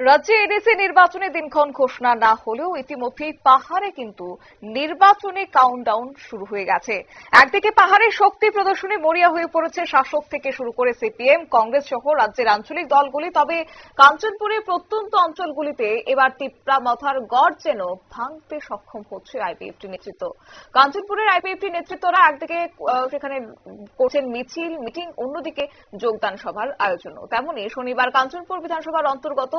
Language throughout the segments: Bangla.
রাজ্যে এডিসি নির্বাচনে দিনক্ষণ ঘোষণা না হলেও ইতিমধ্যেই পাহাড়ে কিন্তু নির্বাচনে কাউন্টডাউন শুরু হয়ে গেছে। একদিকে পাহাড়ে শক্তি প্রদর্শনে মরিয়া হয়ে পড়েছে শাসক থেকে শুরু করে সিপিএম, কংগ্রেস সহ রাজ্যের আঞ্চলিক দলগুলি। তবে কাঞ্চনপুরের প্রত্যন্ত অঞ্চলগুলিতে এবার তিপ্রা মাথার গড় যেন ভাঙতে সক্ষম হচ্ছে আইপিএফটি নেতৃত্ব। কাঞ্চনপুরের আইপিএফটি নেতৃত্বরা একদিকে সেখানে করছেন মিছিল, মিটিং, অন্যদিকে যোগদান সভার আয়োজন তেমনই শনিবার কাঞ্চনপুর বিধানসভার অন্তর্গত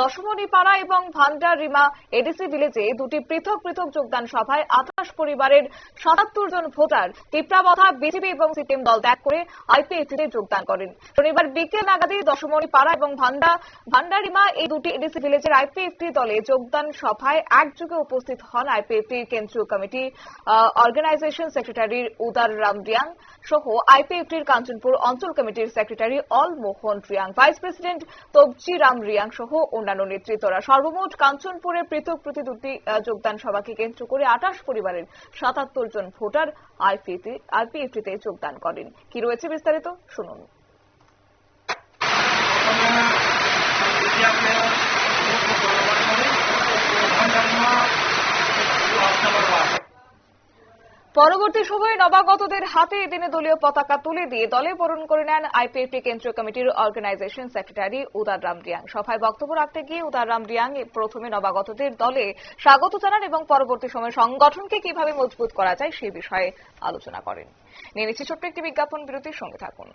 দশমণিপাড়া এবং ভান্ডার রিমা এডিসি ভিলেজে দুটি পৃথক পৃথক যোগদান সভায় আঠাশ পরিবারের সাতাত্তর জন ভোটার তিপ্রাবধা বিজেপি এবং সিপিএম দল ত্যাগ করে আইপিএফটিতে যোগদান করেন। শনিবার বিকেল নাগাদে দশমণিপাড়া এবং ভান্ডা ভান্ডারিমা এই দুটি এডিসি ভিলেজের আইপিএফটি দলে যোগদান সভায় একযোগে উপস্থিত হন আইপিএফটির কেন্দ্রীয় কমিটি অর্গানাইজেশন সেক্রেটারি উদার রাম রিয়াং সহ আইপিএফটির কাঞ্চনপুর অঞ্চল কমিটির secretary Al Mohan Reang, vice president Tabji Ram Reang সহ অন্যান্য নেতৃত্বরা। সর্বমোট কাঞ্চনপুরে পৃথক প্রতি দুটি যোগদান সভাকে কেন্দ্র করে আঠাশ পরিবারের সাতাত্তর জন ভোটার আইপিএফটিতে যোগদান করেন। কি রয়েছে বিস্তারিত? শুনুন। পরবর্তী সময়ে নবাগতদের হাতে এদিনে দলীয় পতাকা তুলে দিয়ে দলে বরণ করে নেন আইপিএফটি কেন্দ্রীয় কমিটির অর্গানাইজেশন সেক্রেটারি উদার রাম রিয়াং। সভায় বক্তব্য রাখতে গিয়ে উদার রাম রিয়াং প্রথমে নবাগতদের দলে স্বাগত জানান এবং পরবর্তী সময়ে সংগঠনকে কীভাবে মজবুত করা যায় সে বিষয়ে আলোচনা করেন। নিয়ে ছোট্ট একটি বিজ্ঞাপন বিরতির সঙ্গে থাকুন।